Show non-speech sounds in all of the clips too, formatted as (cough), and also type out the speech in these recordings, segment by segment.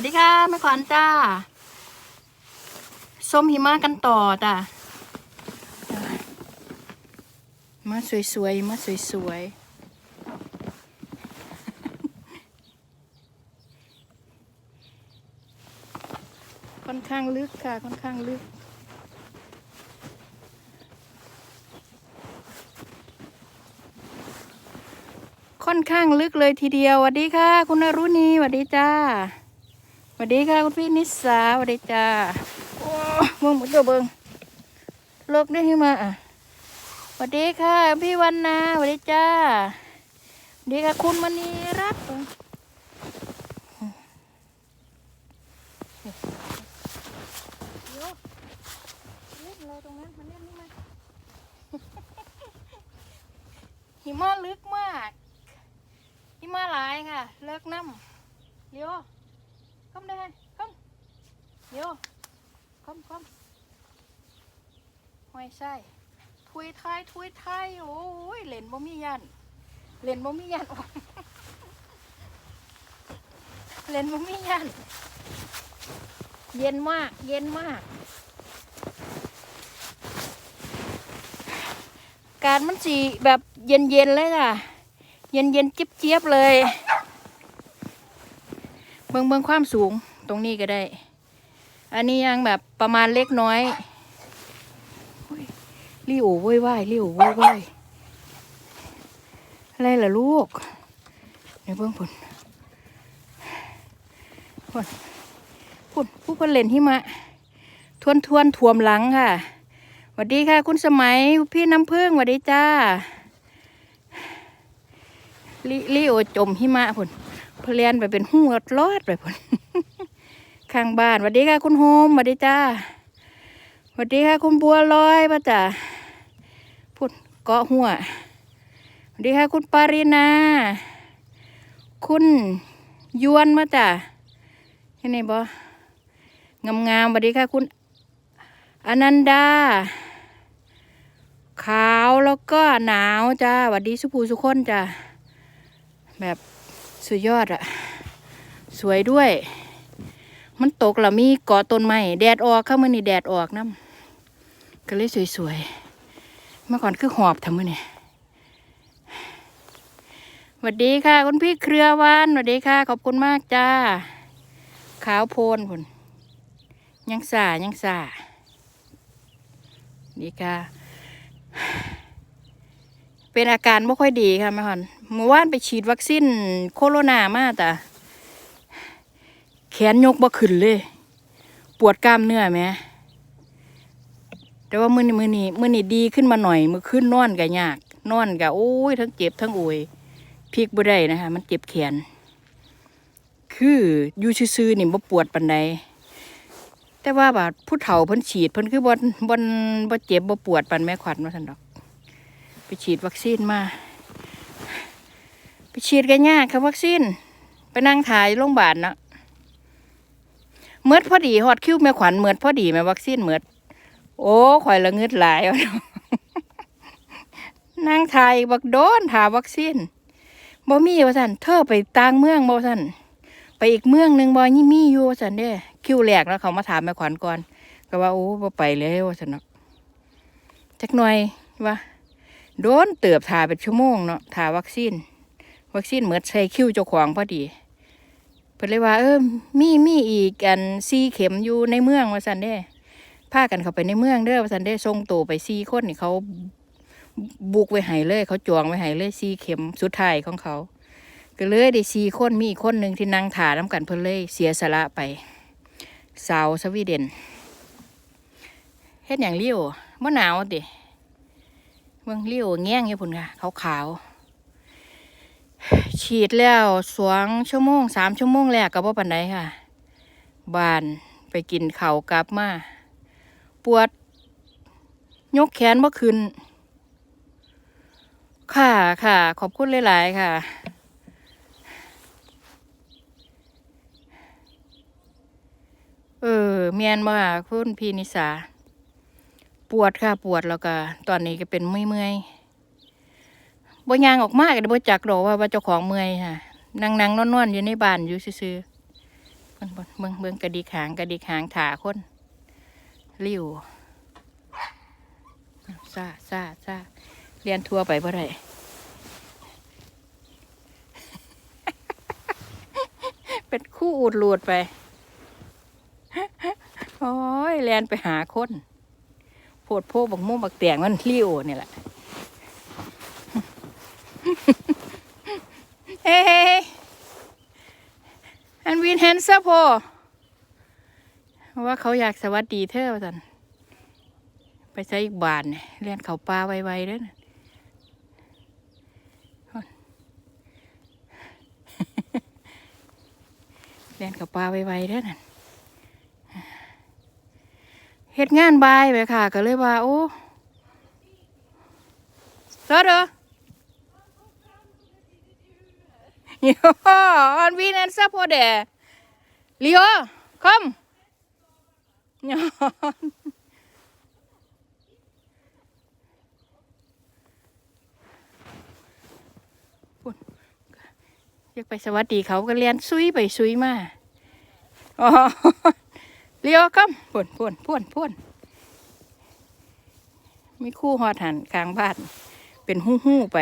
วัสดีค่ะแม่ขวัญจ้าส้มหิมะกันต่อจ้ามาสวยๆมาสวยๆค่อนข้างลึกค่ะ ค่อนข้างลึก ค่อนข้างลึกเลยทีเดียวสวัสดีค่ะ คุณนรุณีสวัสดีจ้า วัสดีค่ะคุณพี่นิสาสวัสดีจ้าโอ้เบิ่งมดตัวเบิงเลิกได้ที่มาอะสวัสดีค่ะ พี่วันนาสวัสดีจ้าสวัสดีค่ะคุณมณีรัตน์เดี๋ยวเล่นอะไรตรงเล่นนี่มาหิมะลึกมากหิมะหลายค่ะ เลิกน้ำเลี้ยว คำได้คำเลี้ยวคำคำหอยไส้ทุยไทยทุยไทยโอ้ยเล่นบ่มียันเล่นบ่มียันโอ้เล่นบ่มียันเย็นมาก เย็นมาก การมันสีแบบเย็นๆเลยค่ะ เย็นๆเจี๊ยบเลย เบิ่งเบิ่งความสูงตรงนี้ก็ได้ อันนี้ยังแบบประมาณเล็กน้อยรีโอว้ยว่ายรีโอว้ยว่ายอะไรล่ะลูกเดี๋ยวเบิ่งผลผลผลผู้คนเล่นหิมะ ทวนทวนถ่วมหลังค่ะสวัสดีค่ะ คุณสมัยพี่น้ำพึ่งสวัสดีจ้าลิลิโอจมหิมะผล เลียนไปเป็นหูรลอดไปผลข้างบ้านสวัสดีค่ะคุณโฮมสวัสดีจ้าสวัสดีค่ะคุณบัวลอยป้าจ๋าพูดเกาะหัวสวัสดีค่ะคุณปารินา คุณยวนมาจ้าเห็นไหมบ่งามๆสวัสดีค่ะคุณอนันดา ขาวแล้วก็หนาวจ้าหวัดดีสุภูสุคนจ้าแบบ สุดยอดอะสวยด้วย มันตกแล้วมีเกาะต้นไม้แดดออกข้ามือนี่แดดออกน้ำก็เลยสวยๆเมื่อก่อนคือหอบทำมือนี่สวัสดีค่ะ คุณพี่เครือวันสวัสดีค่ะ ขอบคุณมากจ้า ขาวโพนผลยังสายังสาดีค่ะ เป็นอาการไม่ค่อยดีค่ะแม่ฮอนเมื่อวานไปฉีดวัคซีนโคโรนามาแต่แขนยกบ่ขึ้นเลย ปวดกล้ามเนื้อไหมแต่ว่ามือนี้มือนี้มือนี้ดีขึ้นมาหน่อย มือขึ้นนอนกับยาก นอนกับโอ้ยทั้งเจ็บทั้งโอยพลิกบ่ได้นะคะ มันเจ็บแขน คืออยู่ซื่อๆนี่บ่ปวดปานใดแต่ว่าบาดผู้เฒ่าเพิ่นฉีดเพิ่นคือบนบนบ่เจ็บบ่ปวดปันแม่ขวัญว่าซั่นดอก ไปฉีดวัคซีนมา ไปฉีดกันยากครับวัคซีน ไปนั่งถ่ายโรงพยาบาลเนาะเมือดพอดีฮอดคิวแม่ขวัญเมือดพอดีแม่วัคซีนเมือดโอ้ข่อยละเงืดหลายนั่งถ่ายบักโดนถ่าวัคซีนบ่มีว่าซั่นเธอไปต่างเมืองบ่ว่าซั่นไปอีกเมืองหนึ่งบอยนี่มีอยู่ว่าสันเด้คิวแรกแล้วเขามาถามแม่ขวัญก่อน ก็ว่าโอ้บ่ไปแล้วว่าสันเนาะจักหน่อยว่า โดนเติบถาเป็นชั่วโมงเนาะถาวัคซีน วัคซีนเหมือนใส่คิ้วเจ้าของพอดีเพิ่นเลยว่า เออมีมีอีกอันซีเข็มอยู่ในเมืองว่าสันเด้พากันเข้าไปในเมืองเด้อว่าสันเด้ส่งตัวไปซีคนนี่เขาบุกไว้ให้เลย เขาจองไว้ให้เลยซีเข็มสุดท้ายของเขา ก็เลยได้สี่คนมีอีกคนหนึ่งที่นั่งถาน้ำกันเพิ่นเลยเสียสละไปสาวสวีเดนเฮ็ดอย่างเลี้ยวบ่อหนาวติ เบิ่งเลี้ยวแง่งอยู่พุ่นค่ะขาวขาวๆฉีดแล้วสองชั่วโมงสามชั่วโมงแรกก็บ่ปานใดค่ะ บานไปกินเข้ากลับมา ปวด ยกแขนบ่ขึ้น ค่ะค่ะ ขอบคุณหลาย ๆ ค่ะเออเมียนมาคุณพี่นิสา ปวดค่ะปวดแล้วก็ตอนนี้ก็เป็นเมื่อยเมื่อยๆบ่ยางออกมากเลยบ่จักดอกว่าว่าเจ้าของเมื่อยค่ะนั่งนั่งนอนนอนๆอยู่ในบ้านอยู่ซื่อๆเบิ่งเบิ่งเบิ่งเบิ่งกระดิกหางกระดิกหางถาคนริ้วซาซาซาเรียนทัวร์ไปบ่อได้เป็นคู่อูดหลูดไป โอ้ยเรียนไปหาคน พดโพบักม่วงบักแตงมันริ้วนี่แหละเฮ้ยอันวินเฮนซะพอว่าเขาอยากสวัสดีเธอว่าสันไปใช้อีกบานเนี่ยเรียนเขาปลาไวๆด้อนะเรียนเขาปลาไวๆด้อนั่น เฮ็ดงานบายไปค่ะ ก็เลยว่า โอ้สวัสดี Ja, han vinner en på det. Leo, kom. Ja. ปุ่นอยากไปสวัสดีเขาก็เรียนซุยไปซุยมาอ๋อ เลียวคำป่วนป่วนป่วนป่วนมีคู่หอดหันกลางบ้าน เป็นหู้หู้ไป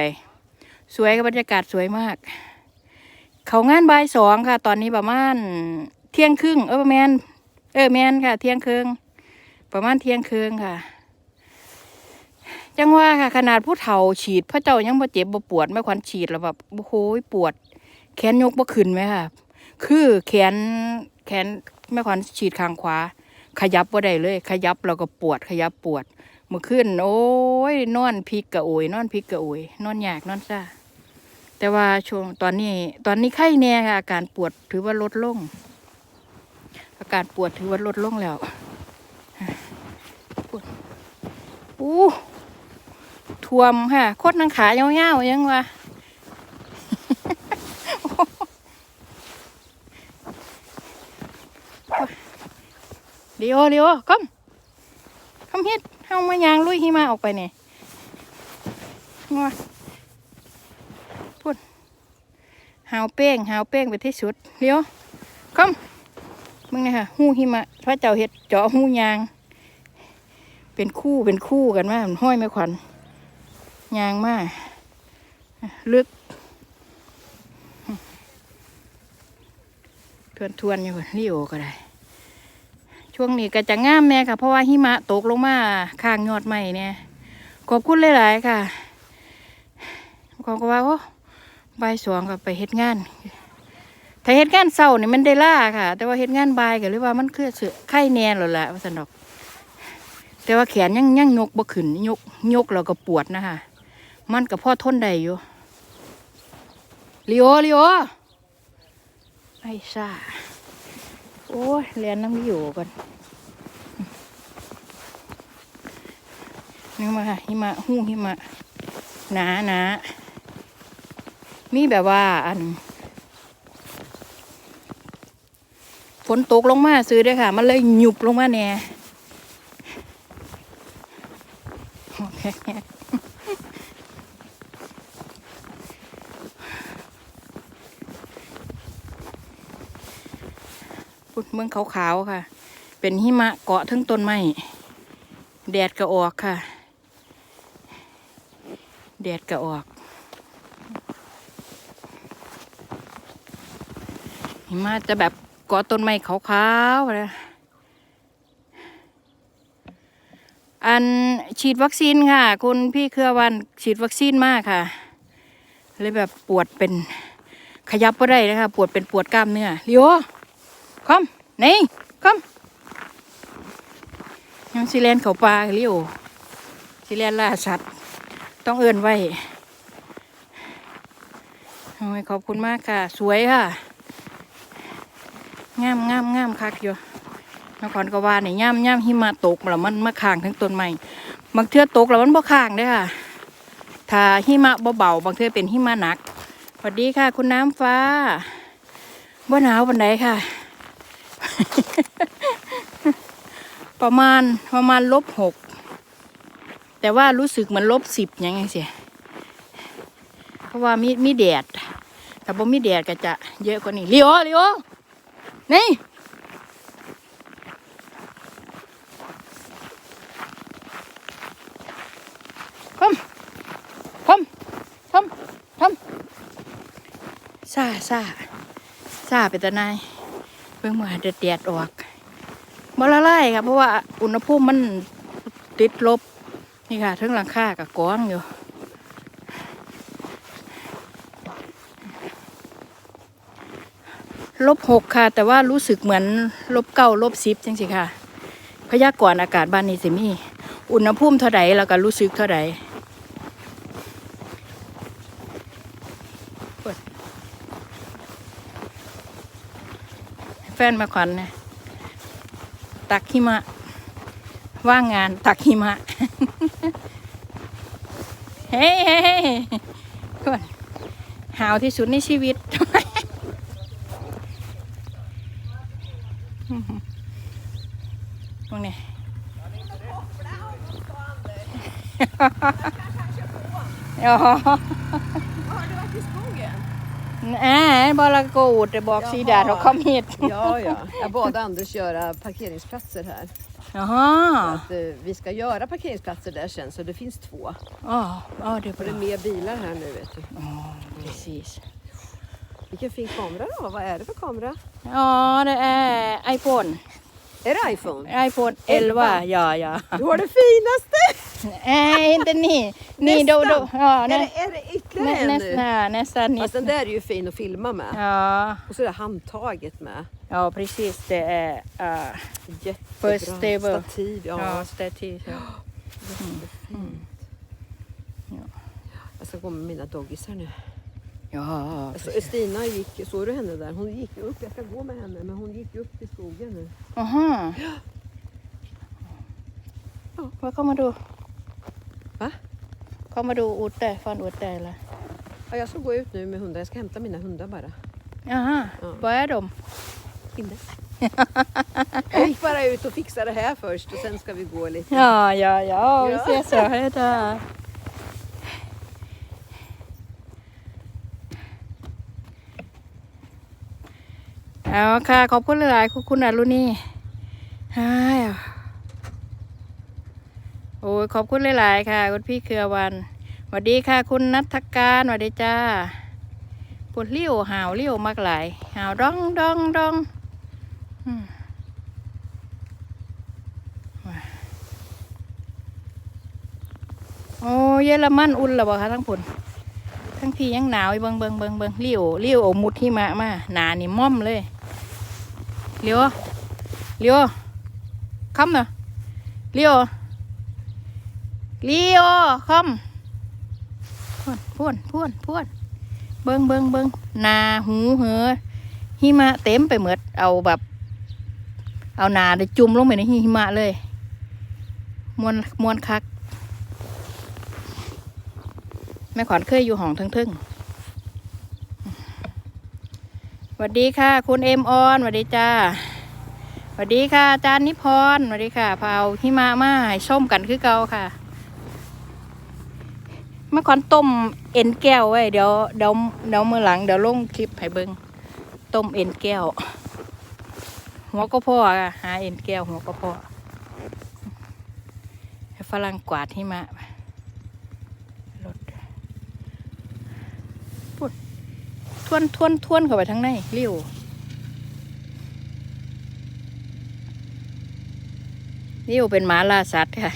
สวยกับบรรยากาศสวยมาก เขางานบ่ายสองค่ะ ตอนนี้ประมาณเที่ยงครึ่งเออแมนเออแมนค่ะ เที่ยงครึ่งประมาณเที่ยงครึ่งค่ะ จังว่าค่ะ ขนาดผู้เฒ่าฉีดพระเจ้ายังบ่เจ็บบ่ปวดไม่ควันฉีดแล้วแบบโอ้โหปวด แขนยกบ่ขึ้นไหมค่ะ คือแขนแขน แม่ขวัญฉีดข้างขวา ขยับบ่าได้เลย ขยับแล้วก็ปวด ขยับปวดเมื่อคืนโอ้ยนอนพิกกะโอยนอนพิกกะโอยนอนยากนอนซ่าแต่ว่าช่วงตอนนี้ ตอนนี้ไข้แน่ค่ะอาการปวดถือว่าลดลง อาการปวดถือว่าลดลงแล้วปวดอู้ท่วมค่ะโคตรนังขายาวๆยังวะ เดี๋ยวเดี๋ยวคำคำเฮ็ดเฮามายางลุยหิมะออกไปเนี่ยงัวหาวเป้งหาวเป้งไปที่สุดเดี๋ยวคำมึงเนี่ยค่ะหูหิมะพระเจ้าเห็ดเจาะหูยาง เป็นคู่เป็นคู่กันมามันห้อยไม่ขวัญยางมากลึกทวนทวนๆอยู่รีโอก็ได้ ช่วงนี้ก็จะง่ามแม่ค่ะ เพราะว่าหิมะตกลงมาข้างยอดใหม่เนี่ยขอบคุณหลายๆค่ะขอบว่าโอ้บ่ายสองก็ไปเฮ็ดงาน ถ้าเฮ็ดงานเช้านี่มันได้ล่าค่ะ แต่ว่าเฮ็ดงานบายก็เลยว่ามันคือเสือไข้แน่แล้วล่ะว่าซั่นดอก แต่ว่าแขนยังยังยกบ่ขึ้นยกยกแล้วก็ปวดนะคะมันก็พอทนได้อยู่ลีโอลีโอไอ้ซ่า โอ้ยเรียนน้ำลีโอก่อนนี่มาค่ะหิมะหู้หิมะหนาหนามีแบบว่าอันฝนตกลงมาซื้อด้วยค่ะ มันเลยหยุบลงมาแน่โอเค เมืองขาวๆค่ะ เป็นหิมะเกาะทั้งต้นไม้แดดก็ออกค่ะ แดดก็ออก หิมะจะแบบเกาะต้นไม้ขาวๆเลยอันฉีดวัคซีนค่ะ คุณพี่เครือวันฉีดวัคซีนมากค่ะเลยแบบปวดเป็นขยับก็ได้นะคะ ปวดเป็นปวดกล้ามเนื้อเลี้ยว คอมนี่คอมยังซิเลนเขาปลาเลียวซิเลนล่าสัตว์ ต้องเอินไว้โอ้ยขอบคุณมากค่ะ สวยค่ะ งามงามงามคักอยู่นครกวาเนี่ยย่ำย่ำหิมะตกแล้วมันมาค้างทั้งต้นไม้บางเทื่อตกแล้วมันบ่ค้างเด้ค่ะ ถ้าหิมะเบาๆบางเทื่อเป็นหิมะหนักสวัสดีค่ะ คุณน้ำฟ้าบ่หนาวปันใดค่ะ ประมาณประมาณลบหกแต่ว่ารู้สึกเหมือนลบสิบยังไงเสียเพราะว่ามีมีแดดแต่บ่มีแดดก็จะเยอะกว่านี้เลียวเลียวนี่พมพมพมพมซาซาซาเป็นตานาย เพิ่งมาเดือดแดดออกบ่ละลายครับเพราะว่าอุณหภูมิมันติดลบ นี่ค่ะทั้งหลังคากับก้องอยู่ลบหกค่ะ แต่ว่ารู้สึกเหมือนลบเก้าลบสิบจังสิค่ะ พยากรณ์อากาศบ้านนี้สิมี อุณหภูมิเท่าใดแล้วก็รู้สึกเท่าใดเปิด แฟนมาขวัญนะตักหิมะ ว่างงานตักหิมะ เฮ้เฮ้เฮ้ก่อนหาวที่สุดในชีวิต ตรงนี้ Ja. Har Nej, bara gå ut och bak sidan och kom hit. Ja, ja. Jag bad Anders göra parkeringsplatser här. Jaha. Att, eh, vi ska göra parkeringsplatser där sen så det finns två. Ja, ja det är Och det är bra. mer bilar här nu vet du. Ja, precis. Vilken fin kamera då. Vad är det för kamera? Ja, det är iPhone. Är det iPhone? iPhone 11. Ja, ja. Du har det finaste! Nej, inte ni. Ni då, då. Ja, Är nä, det, är det ytterligare nä, en nästan, nu? ja, nästan. Fast den där är ju fin att filma med. Ja, Och så är det handtaget med. ja, precis. Det är uh, Jättebra. First stable. Stativ, ja. ja, stativ. Ja. Jättefint. Jag ska gå med mina doggisar nu. Ja, Alltså, Stina gick, såg du henne där? Hon gick upp, jag ska gå med henne, men hon gick upp till skogen nu. Aha. Vad kommer du? Va? Kommer du ut därifrån ut där eller? Ja, jag ska gå ut nu med hundar, jag ska hämta mina hundar bara. Jaha, Ja. var är de? Inne. (laughs) jag gick bara ut och fixade det här först och sen ska vi gå lite. Ja, ja, ja, vi Ja. ses så. Hej då. Ja ค่ะ ขอบคุณหลายๆขอบคุณอรุณีฮ่าโอ้ยขอบคุณหลายๆค่ะ คุณพี่เครือวันสวัสดีค่ะ คุณนัทการสวัสดีจ้าปวดเลี้ยวหาวเลี้ยวมากหลายหาวดองดองดองโอ้เยอรมันอุ่นแล้วบ่คะทั้งผลทั้งพี่ยังหนาวอีเบิงเบิงเบิงเบิงเลี้ยวเลี้ยวอมุดหิมะมาหนานี่ม่อมเลย เลี้ยวเลี้ยวคำเนาะเลี้ยวเลี้ยวคำพ่นพ่นพ่นพ่นเบิงเบิงเบิงนาหูเหอหิมะเต็มไปหมดเอาแบบ เอานาได้จุ่มลงไปในหิมะเลยมวนมวนคัก แม่ขวัญเคยอยู่ห้องทึ่งๆ สวัสดีค่ะ คุณเอ็มออนสวัสดีจ้าสวัสดีค่ะอาจารย์นิพรสวัสดีค่ะพาเอาหิมะมาให้ส้มกันคือเก่าค่ะแม่ขวัญต้มเอ็นแก้วไว้เดี๋ยวเดี๋ยวเดี๋ยวมือหลังเดี๋ยวลงคลิปให้เบิงต้มเอ็นแก้ว หัวก็พ่อค่ะหาเอ็นแก้วหัวก็พ่อให้ฝรั่งกวาดหิมะ รถปุ๊ด ทวนทวนทวนเข้าไปทั้งในเลี้ยวเลี้ยวเป็นหมาล่าสัตว์ค่ะ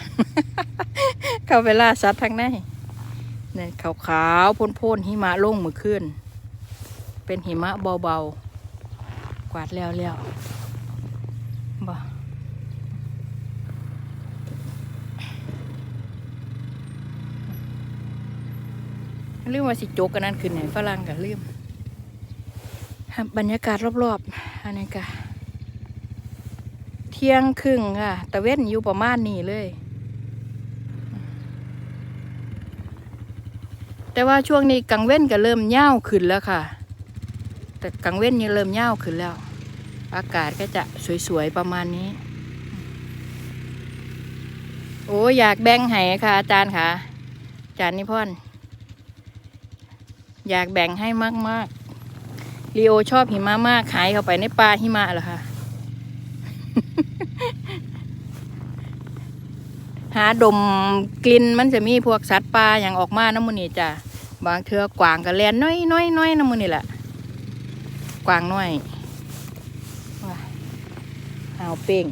เข้าไปล่าสัตว์ทั้งในเนี่ขาวขาวๆพ่นพ่นๆหิมะลงมือขึ้น เป็นหิมะเบาๆ กวาดแล้วแล้วบ่ลืมว่าสิโจกกันนั่นคือไหนฝรั่งกับลืม บรรยากาศรอบๆ อันนี้ก็เที่ยงครึ่งค่ะตะเว้นอยู่ประมาณนี้เลย แต่ว่าช่วงนี้กังเว้นก็เริ่มเน่าวขึ้นแล้วค่ะ แต่กังเว้นนี่เริ่มเน่าวขึ้นแล้ว อากาศก็จะสวยๆประมาณนี้ โอ้อยากแบ่งให้ค่ะ อาจารย์ค่ะอาจารย์นิพนธ์อยากแบ่งให้มากๆ ลีโอชอบหิมะมากหายเข้าไปในป่าหิมะเหรอคะหาดมกลิ่นมันจะมีพวกสัตว์ป่าอย่างออกมาน้ำมันนี่จ้ะบางเทือกวางกับแลนน้อยน้อยน้อยน้ำมันนี่แหละกวางน้อยว้าเป่ง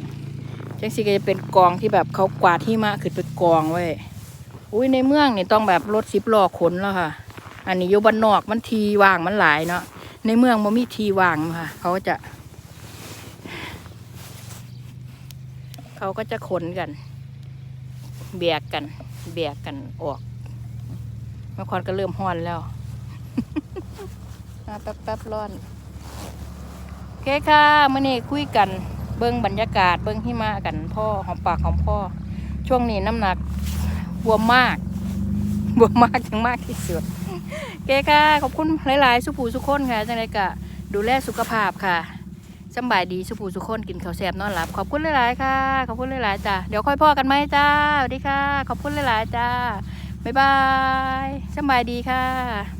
จังสิก็จะเป็นกองที่แบบเขากวาดหิมะขึ้นไปกองไว้อุ้ยในเมืองนี่ต้องแบบรถสิบล้อขนแล้วค่ะ อันนี้อยู่บ้านนอกมันทีว่างมันหลายเนาะ ในเมืองมันมีทีวางค่ะ เขาก็จะ เขาก็จะขนกันเบียกกันเบียกกันออกเมื่อคอนก็เริ่มห้อนแล้วมาแป๊บแป๊บร้อนโอเคค่ะเมื่อนี้คุยกัน เบิ้งบรรยากาศ เบิ้งหิมะกันพ่อหอมปากหอมพ่อ ช่วงนี้น้ำหนักบวมมากบวมมากถึงมากที่สุด เก๋ค่ะ ขอบคุณหลาย ๆ สุภูสุคนค่ะ จังไรกะ ดูแลสุขภาพค่ะสบายดีสุภูสุคนกินข้าวแซ่บนอนหลับ ขอบคุณหลาย ๆ ค่ะ ขอบคุณหลาย ๆ จ้าเดี๋ยวค่อยพ่อกันไหมจ้าสวัสดีค่ะ ขอบคุณหลาย ๆ จ้าบ๊ายบายสบายดีค่ะ